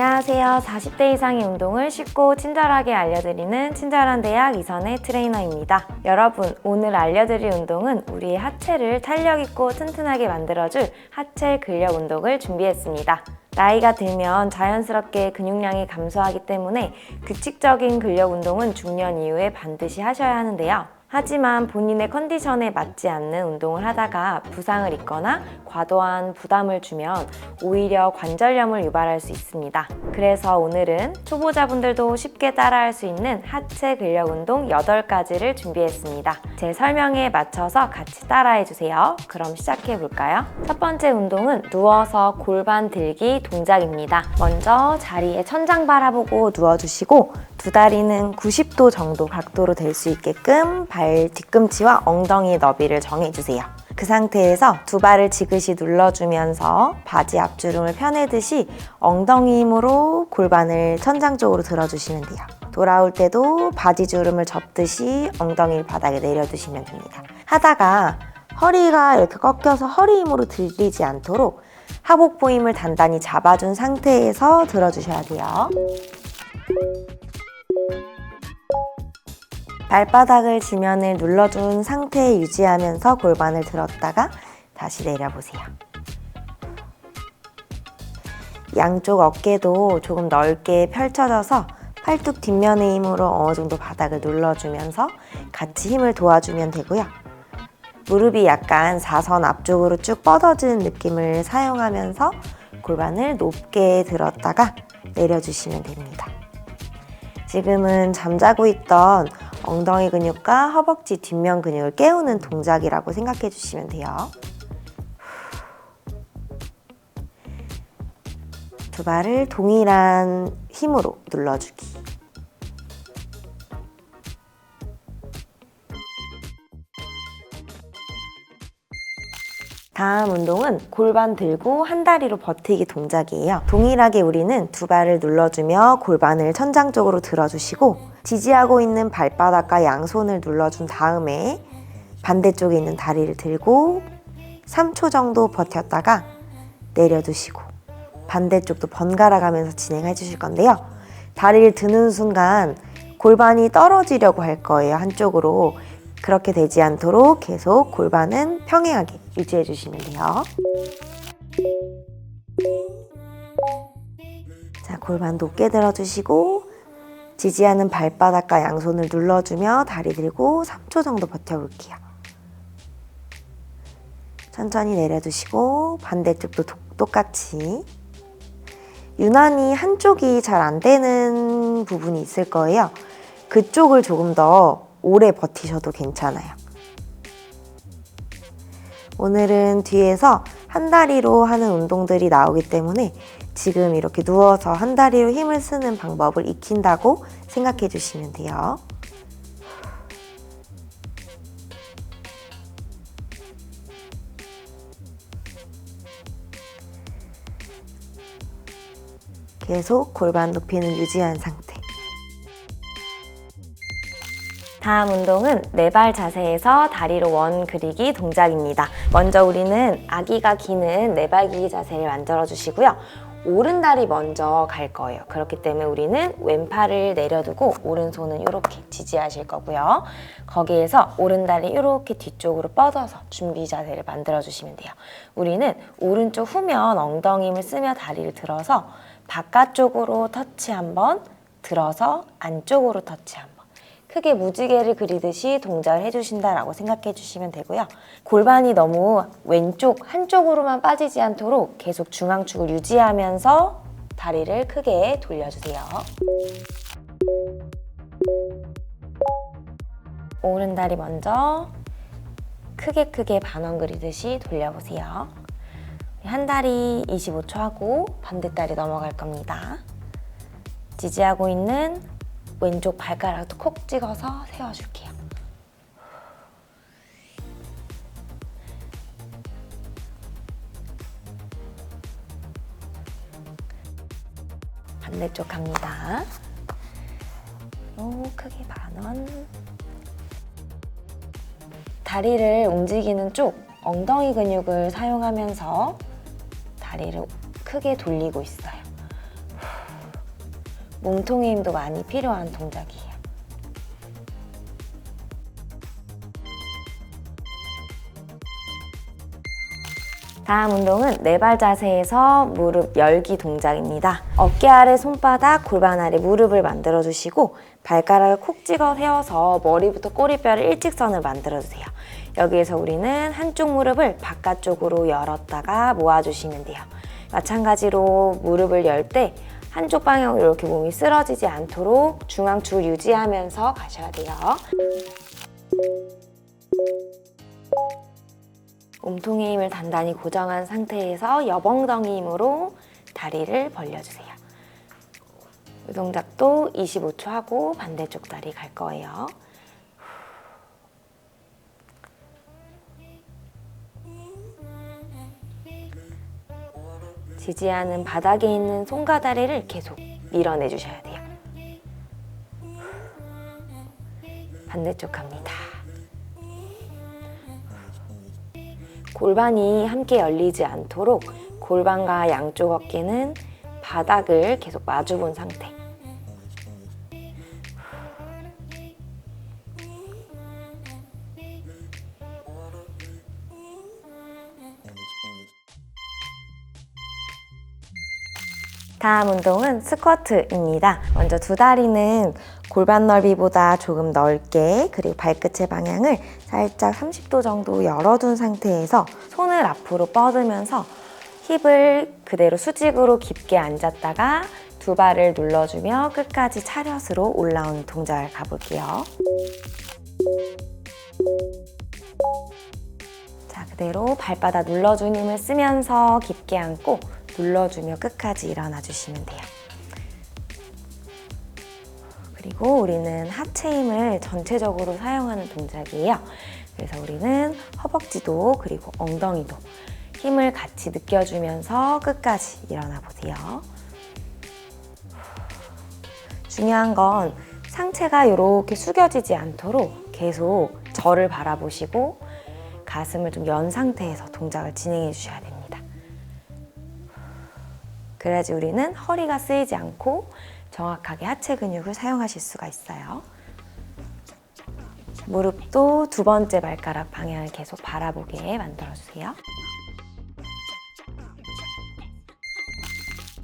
안녕하세요. 40대 이상의 운동을 쉽고 친절하게 알려드리는 친절한 대학 이선의 트레이너입니다. 여러분, 오늘 알려드릴 운동은 우리의 하체를 탄력 있고 튼튼하게 만들어줄 하체 근력 운동을 준비했습니다. 나이가 들면 자연스럽게 근육량이 감소하기 때문에 규칙적인 근력 운동은 중년 이후에 반드시 하셔야 하는데요. 하지만 본인의 컨디션에 맞지 않는 운동을 하다가 부상을 입거나 과도한 부담을 주면 오히려 관절염을 유발할 수 있습니다. 그래서 오늘은 초보자분들도 쉽게 따라할 수 있는 하체 근력 운동 8가지를 준비했습니다. 제 설명에 맞춰서 같이 따라해 주세요. 그럼 시작해 볼까요? 첫 번째 운동은 누워서 골반 들기 동작입니다. 먼저 자리에 천장 바라보고 누워주시고 두 다리는 90도 정도 각도로 될 수 있게끔 발 뒤꿈치와 엉덩이의 너비를 정해주세요. 그 상태에서 두 발을 지그시 눌러주면서 바지 앞주름을 펴내듯이 엉덩이 힘으로 골반을 천장 쪽으로 들어주시면 돼요. 돌아올 때도 바지 주름을 접듯이 엉덩이를 바닥에 내려두시면 됩니다. 하다가 허리가 이렇게 꺾여서 허리 힘으로 들리지 않도록 하복부 힘을 단단히 잡아준 상태에서 들어주셔야 돼요. 발바닥을 지면을 눌러준 상태에 유지하면서 골반을 들었다가 다시 내려보세요. 양쪽 어깨도 조금 넓게 펼쳐져서 팔뚝 뒷면의 힘으로 어느 정도 바닥을 눌러주면서 같이 힘을 도와주면 되고요. 무릎이 약간 사선 앞쪽으로 쭉 뻗어지는 느낌을 사용하면서 골반을 높게 들었다가 내려주시면 됩니다. 지금은 잠자고 있던 엉덩이 근육과 허벅지 뒷면 근육을 깨우는 동작이라고 생각해 주시면 돼요. 두 발을 동일한 힘으로 눌러주기. 다음 운동은 골반 들고 한 다리로 버티기 동작이에요. 동일하게 우리는 두 발을 눌러주며 골반을 천장 쪽으로 들어주시고 지지하고 있는 발바닥과 양손을 눌러준 다음에 반대쪽에 있는 다리를 들고 3초 정도 버텼다가 내려두시고 반대쪽도 번갈아 가면서 진행해 주실 건데요. 다리를 드는 순간 골반이 떨어지려고 할 거예요. 한쪽으로. 그렇게 되지 않도록 계속 골반은 평행하게 유지해 주시면 돼요. 자, 골반 높게 들어주시고 지지하는 발바닥과 양손을 눌러주며 다리 들고 3초 정도 버텨볼게요. 천천히 내려두시고 반대쪽도 도- 똑같이 유난히 한쪽이 잘 안 되는 부분이 있을 거예요. 그쪽을 조금 더 오래 버티셔도 괜찮아요. 오늘은 뒤에서 한 다리로 하는 운동들이 나오기 때문에 지금 이렇게 누워서 한 다리로 힘을 쓰는 방법을 익힌다고 생각해 주시면 돼요. 계속 골반 높이는 유지한 상태. 다음 운동은 네발 자세에서 다리로 원 그리기 동작입니다. 먼저 우리는 아기가 기는 네발 기기 자세를 만들어 주시고요. 오른 다리 먼저 갈 거예요. 그렇기 때문에 우리는 왼팔을 내려두고 오른손은 이렇게 지지하실 거고요. 거기에서 오른 다리 이렇게 뒤쪽으로 뻗어서 준비 자세를 만들어 주시면 돼요. 우리는 오른쪽 후면 엉덩이 힘을 쓰며 다리를 들어서 바깥쪽으로 터치 한번 들어서 안쪽으로 터치 한번 크게 무지개를 그리듯이 동작을 해주신다라고 생각해 주시면 되고요. 골반이 너무 왼쪽 한쪽으로만 빠지지 않도록 계속 중앙축을 유지하면서 다리를 크게 돌려주세요. 오른 다리 먼저 크게 크게 반원 그리듯이 돌려보세요. 한 다리 25초 하고 반대 다리 넘어갈 겁니다. 지지하고 있는 왼쪽 발가락도 콕 찍어서 세워줄게요. 반대쪽 갑니다. 오, 크게 반원. 다리를 움직이는 쪽 엉덩이 근육을 사용하면서 다리를 크게 돌리고 있어요. 몸통의 힘도 많이 필요한 동작이에요. 다음 운동은 네발 자세에서 무릎 열기 동작입니다. 어깨 아래 손바닥, 골반 아래 무릎을 만들어 주시고 발가락을 콕 찍어 세워서 머리부터 꼬리뼈를 일직선을 만들어 주세요. 여기에서 우리는 한쪽 무릎을 바깥쪽으로 열었다가 모아 주시면 돼요. 마찬가지로 무릎을 열 때 한쪽 방향으로 이렇게 몸이 쓰러지지 않도록 중앙축을 유지하면서 가셔야 돼요. 몸통의 힘을 단단히 고정한 상태에서 여벙덩이 힘으로 다리를 벌려주세요. 이 동작도 25초 하고 반대쪽 다리 갈 거예요. 지지하는 바닥에 있는 손과 다리를 계속 밀어내 주셔야 돼요. 반대쪽 갑니다. 골반이 함께 열리지 않도록 골반과 양쪽 어깨는 바닥을 계속 마주 본 상태. 다음 운동은 스쿼트입니다. 먼저 두 다리는 골반 넓이보다 조금 넓게 그리고 발끝의 방향을 살짝 30도 정도 열어둔 상태에서 손을 앞으로 뻗으면서 힙을 그대로 수직으로 깊게 앉았다가 두 발을 눌러주며 끝까지 차렷으로 올라오는 동작을 가볼게요. 자, 그대로 발바닥 눌러준 힘을 쓰면서 깊게 앉고 눌러주며 끝까지 일어나 주시면 돼요. 그리고 우리는 하체 힘을 전체적으로 사용하는 동작이에요. 그래서 우리는 허벅지도 그리고 엉덩이도 힘을 같이 느껴주면서 끝까지 일어나 보세요. 중요한 건 상체가 이렇게 숙여지지 않도록 계속 저를 바라보시고 가슴을 좀 연 상태에서 동작을 진행해 주셔야 됩니다. 그래야지 우리는 허리가 쓰이지 않고 정확하게 하체 근육을 사용하실 수가 있어요. 무릎도 두 번째 발가락 방향을 계속 바라보게 만들어주세요.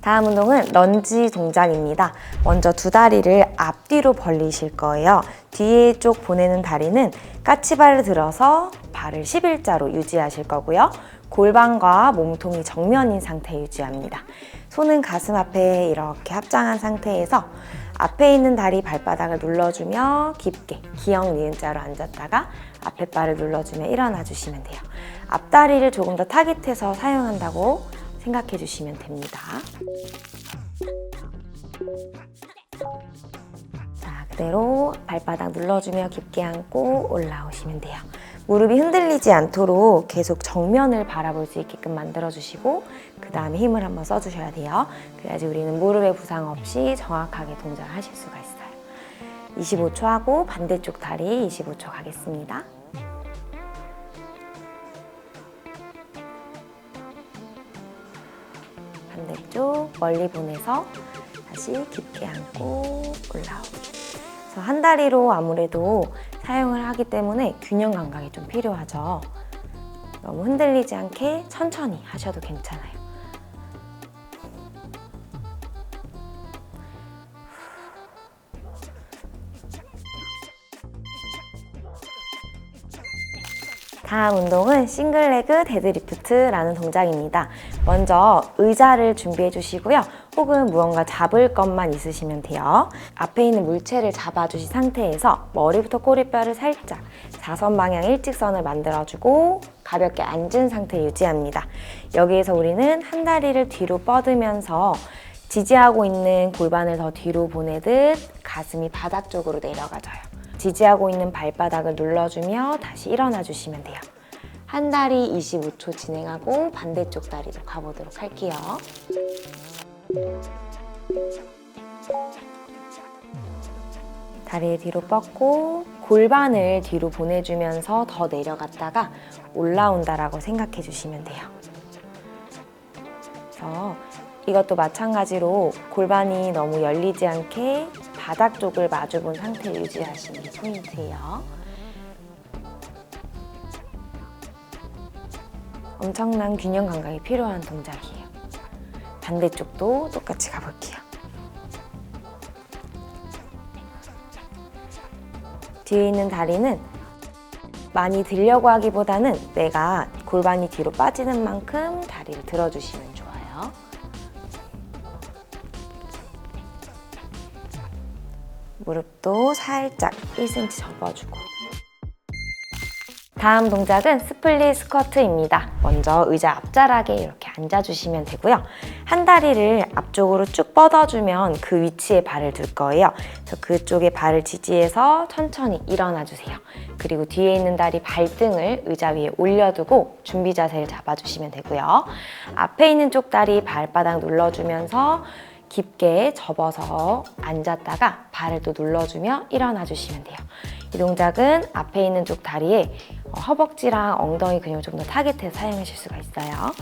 다음 운동은 런지 동작입니다. 먼저 두 다리를 앞뒤로 벌리실 거예요. 뒤에 쪽 보내는 다리는 까치발을 들어서 발을 11자로 유지하실 거고요. 골반과 몸통이 정면인 상태 유지합니다. 손은 가슴 앞에 이렇게 합장한 상태에서 앞에 있는 다리 발바닥을 눌러주며 깊게 기역 니은자로 앉았다가 앞에 발을 눌러주며 일어나 주시면 돼요. 앞다리를 조금 더 타깃해서 사용한다고 생각해 주시면 됩니다. 자, 그대로 발바닥 눌러주며 깊게 앉고 올라오시면 돼요. 무릎이 흔들리지 않도록 계속 정면을 바라볼 수 있게끔 만들어 주시고 그 다음에 힘을 한번 써주셔야 돼요. 그래야지 우리는 무릎에 부상 없이 정확하게 동작을 하실 수가 있어요. 25초 하고 반대쪽 다리 25초 가겠습니다. 반대쪽 멀리 보내서 다시 깊게 안고 그래서 한 다리로 아무래도 사용을 하기 때문에 균형 감각이 좀 필요하죠. 너무 흔들리지 않게 천천히 하셔도 괜찮아요. 다음 운동은 싱글레그 데드리프트라는 동작입니다. 먼저 의자를 준비해 주시고요. 혹은 무언가 잡을 것만 있으시면 돼요. 앞에 있는 물체를 잡아주신 상태에서 머리부터 꼬리뼈를 살짝 사선 방향 일직선을 만들어주고 가볍게 앉은 상태 유지합니다. 여기에서 우리는 한 다리를 뒤로 뻗으면서 지지하고 있는 골반을 더 뒤로 보내듯 가슴이 바닥 쪽으로 내려가져요. 지지하고 있는 발바닥을 눌러주며 다시 일어나 주시면 돼요. 한 다리 25초 진행하고 반대쪽 다리도 가보도록 할게요. 다리를 뒤로 뻗고 골반을 뒤로 보내주면서 더 내려갔다가 올라온다라고 생각해 주시면 돼요. 그래서 이것도 마찬가지로 골반이 너무 열리지 않게 바닥 쪽을 마주본 상태 유지하시는 게 포인트예요. 엄청난 균형 감각이 필요한 동작이에요. 반대쪽도 똑같이 가볼게요. 뒤에 있는 다리는 많이 들려고 하기보다는 내가 골반이 뒤로 빠지는 만큼 다리를 들어주시면 좋아요. 무릎도 살짝 1cm 접어주고 다음 동작은 스플릿 스쿼트입니다. 먼저 의자 앞자락에 이렇게 앉아주시면 되고요. 한 다리를 앞쪽으로 쭉 뻗어주면 그 위치에 발을 둘 거예요. 그래서 그쪽에 발을 지지해서 천천히 일어나 주세요. 그리고 뒤에 있는 다리 발등을 의자 위에 올려두고 준비 자세를 잡아주시면 되고요. 앞에 있는 쪽 다리 발바닥 눌러주면서 깊게 접어서 앉았다가 발을 또 눌러주며 일어나 주시면 돼요. 이 동작은 앞에 있는 쪽 다리에 어, 허벅지랑 엉덩이 근육을 좀 더 타겟해서 사용하실 수가 있어요.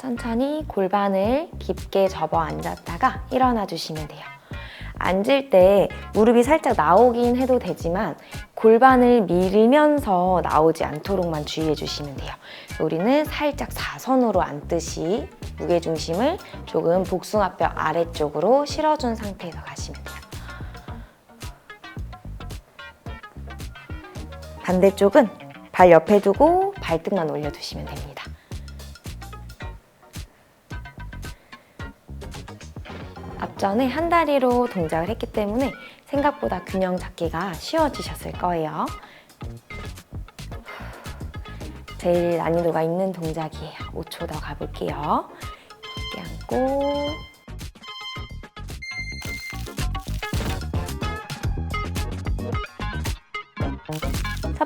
천천히 골반을 깊게 접어 앉았다가 일어나 주시면 돼요. 앉을 때 무릎이 살짝 나오긴 해도 되지만 골반을 밀면서 나오지 않도록만 주의해 주시면 돼요. 우리는 살짝 사선으로 앉듯이 무게중심을 조금 복숭아뼈 아래쪽으로 실어준 상태에서 가시면 돼요. 반대쪽은 발 옆에 두고 발등만 올려두시면 됩니다. 앞전에 한 다리로 동작을 했기 때문에 생각보다 균형 잡기가 쉬워지셨을 거예요. 제일 난이도가 있는 동작이에요. 5초 더 가볼게요. 앉고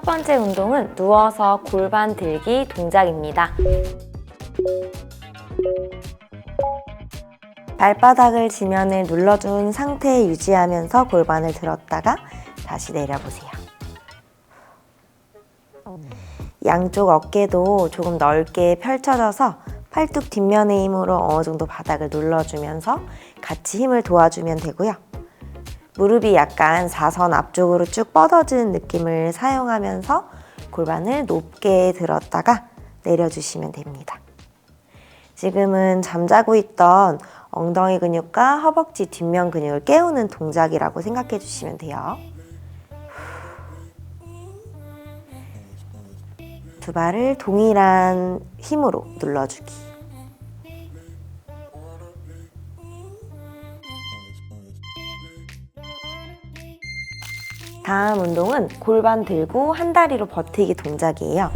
번째 운동은 누워서 골반 들기 동작입니다. 발바닥을 지면을 눌러준 상태에 유지하면서 골반을 들었다가 다시 내려보세요. 양쪽 어깨도 조금 넓게 펼쳐져서 팔뚝 뒷면의 힘으로 어느 정도 바닥을 눌러주면서 같이 힘을 도와주면 되고요. 무릎이 약간 사선 앞쪽으로 쭉 뻗어지는 느낌을 사용하면서 골반을 높게 들었다가 내려주시면 됩니다. 지금은 잠자고 있던 엉덩이 근육과 허벅지 뒷면 근육을 깨우는 동작이라고 생각해 주시면 돼요. 두 발을 동일한 힘으로 눌러주기. 다음 운동은 골반 들고 한 다리로 버티기 동작이에요.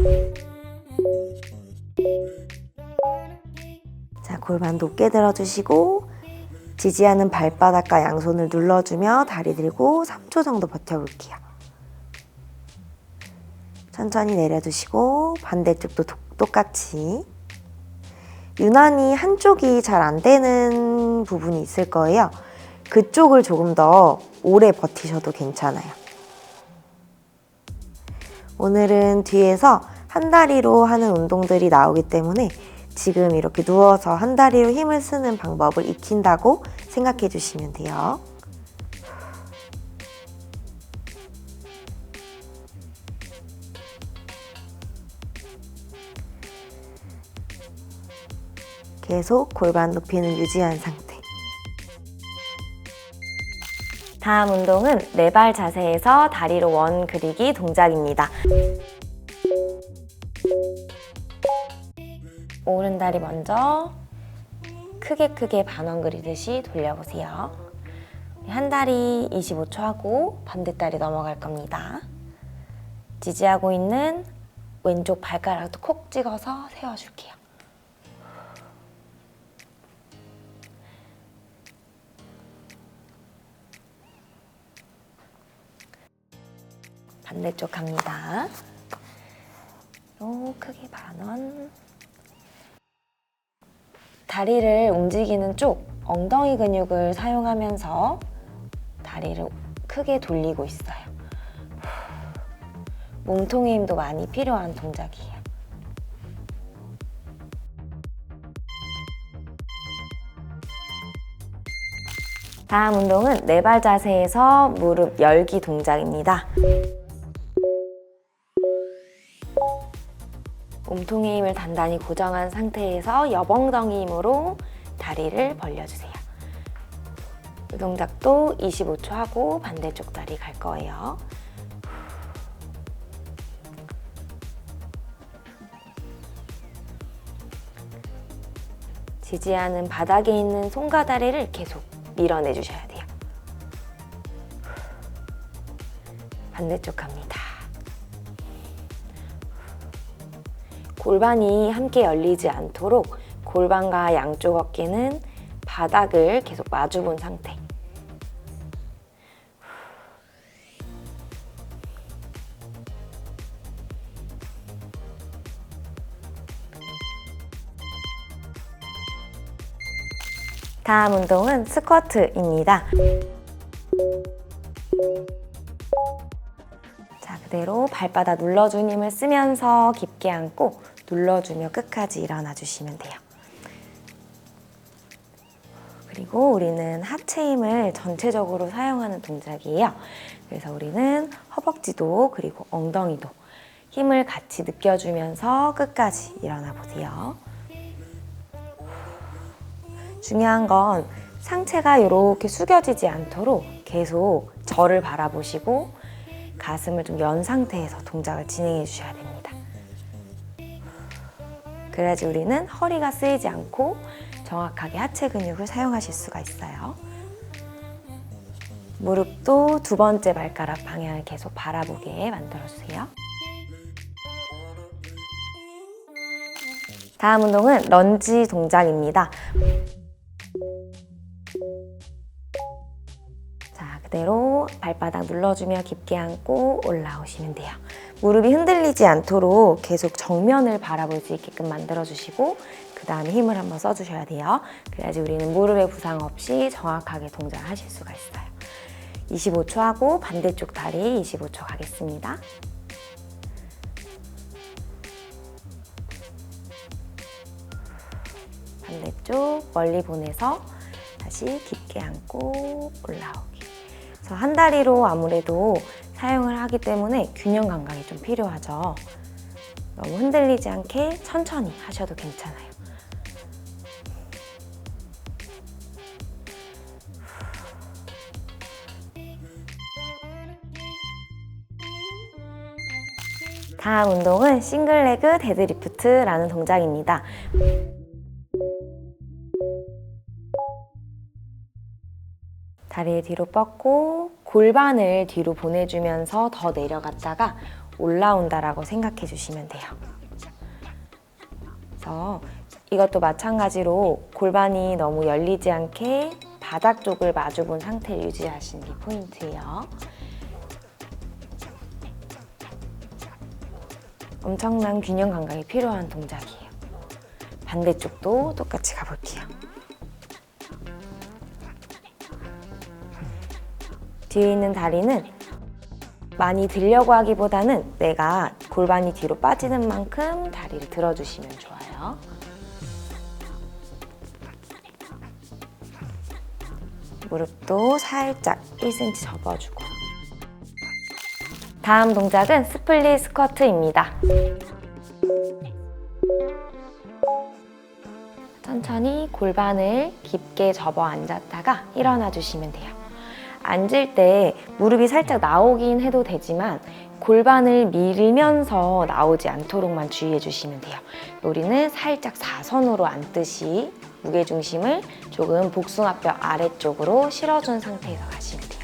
자, 골반 높게 들어주시고 지지하는 발바닥과 양손을 눌러주며 다리 들고 3초 정도 버텨볼게요. 천천히 내려두시고 반대쪽도 도- 똑같이 유난히 한쪽이 잘 안 되는 부분이 있을 거예요. 그쪽을 조금 더 오래 버티셔도 괜찮아요. 오늘은 뒤에서 한 다리로 하는 운동들이 나오기 때문에 지금 이렇게 누워서 한 다리로 힘을 쓰는 방법을 익힌다고 생각해 주시면 돼요. 계속 골반 높이는 유지한 상태. 다음 운동은 네 발 자세에서 다리로 원 그리기 동작입니다. 오른 다리 먼저 크게 크게 반원 그리듯이 돌려보세요. 한 다리 25초 하고 반대 다리 넘어갈 겁니다. 지지하고 있는 왼쪽 발가락도 콕 찍어서 세워줄게요. 반대쪽 갑니다. 요 크기 반원. 다리를 움직이는 쪽 엉덩이 근육을 사용하면서 다리를 크게 돌리고 있어요. 몸통의 힘도 많이 필요한 동작이에요. 다음 운동은 네 발 자세에서 무릎 열기 동작입니다. 몸통의 힘을 단단히 고정한 상태에서 여벙덩이 힘으로 다리를 벌려주세요. 이 동작도 25초 하고 반대쪽 다리 갈 거예요. 지지하는 바닥에 있는 손과 다리를 계속 밀어내 주셔야 돼요. 반대쪽 갑니다. 골반이 함께 열리지 않도록 골반과 양쪽 어깨는 바닥을 계속 마주 본 상태. 다음 운동은 스쿼트입니다. 자, 그대로 발바닥 눌러준 힘을 쓰면서 깊게 앉고 눌러주며 끝까지 일어나 주시면 돼요. 그리고 우리는 하체 힘을 전체적으로 사용하는 동작이에요. 그래서 우리는 허벅지도 그리고 엉덩이도 힘을 같이 느껴주면서 끝까지 일어나 보세요. 중요한 건 상체가 이렇게 숙여지지 않도록 계속 저를 바라보시고 가슴을 좀 연 상태에서 동작을 진행해 주셔야 됩니다. 그래야지 우리는 허리가 쓰이지 않고 정확하게 하체 근육을 사용하실 수가 있어요. 무릎도 두 번째 발가락 방향을 계속 바라보게 만들어주세요. 다음 운동은 런지 동작입니다. 그대로 발바닥 눌러주며 깊게 앉고 올라오시면 돼요. 무릎이 흔들리지 않도록 계속 정면을 바라볼 수 있게끔 만들어주시고 그 다음에 힘을 한번 써주셔야 돼요. 그래야지 우리는 무릎에 부상 없이 정확하게 동작을 하실 수가 있어요. 25초 하고 반대쪽 다리 25초 가겠습니다. 반대쪽 멀리 보내서 다시 깊게 앉고 올라오기. 그래서 한 다리로 아무래도 사용을 하기 때문에 균형 감각이 좀 필요하죠. 너무 흔들리지 않게 천천히 하셔도 괜찮아요. 다음 운동은 싱글레그 데드리프트라는 동작입니다. 다리를 뒤로 뻗고 골반을 뒤로 보내주면서 더 내려갔다가 올라온다라고 생각해 주시면 돼요. 그래서 이것도 마찬가지로 골반이 너무 열리지 않게 바닥 쪽을 마주본 상태를 유지하시는 게 포인트예요. 엄청난 균형 감각이 필요한 동작이에요. 반대쪽도 똑같이 가볼게요. 뒤에 있는 다리는 많이 들려고 하기보다는 내가 골반이 뒤로 빠지는 만큼 다리를 들어주시면 좋아요. 무릎도 살짝 1cm 접어주고. 다음 동작은 스플릿 스쿼트입니다. 천천히 골반을 깊게 접어 앉았다가 일어나 주시면 돼요. 앉을 때 무릎이 살짝 나오긴 해도 되지만 골반을 밀면서 나오지 않도록만 주의해 주시면 돼요. 우리는 살짝 사선으로 앉듯이 무게중심을 조금 복숭아뼈 아래쪽으로 실어준 상태에서 가시면 돼요.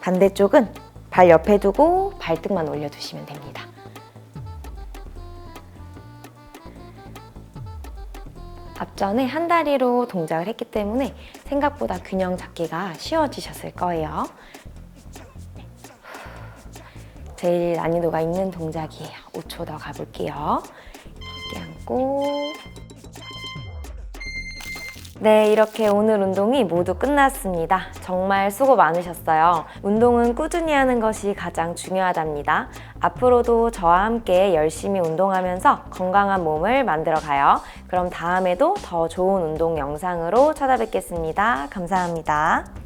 반대쪽은 발 옆에 두고 발등만 올려두시면 됩니다. 앞전에 한 다리로 동작을 했기 때문에 생각보다 균형 잡기가 쉬워지셨을 거예요. 제일 난이도가 있는 동작이에요. 5초 더 가볼게요. 이렇게 앉고 네, 이렇게 오늘 운동이 모두 끝났습니다. 정말 수고 많으셨어요. 운동은 꾸준히 하는 것이 가장 중요하답니다. 앞으로도 저와 함께 열심히 운동하면서 건강한 몸을 만들어 가요. 그럼 다음에도 더 좋은 운동 영상으로 찾아뵙겠습니다. 감사합니다.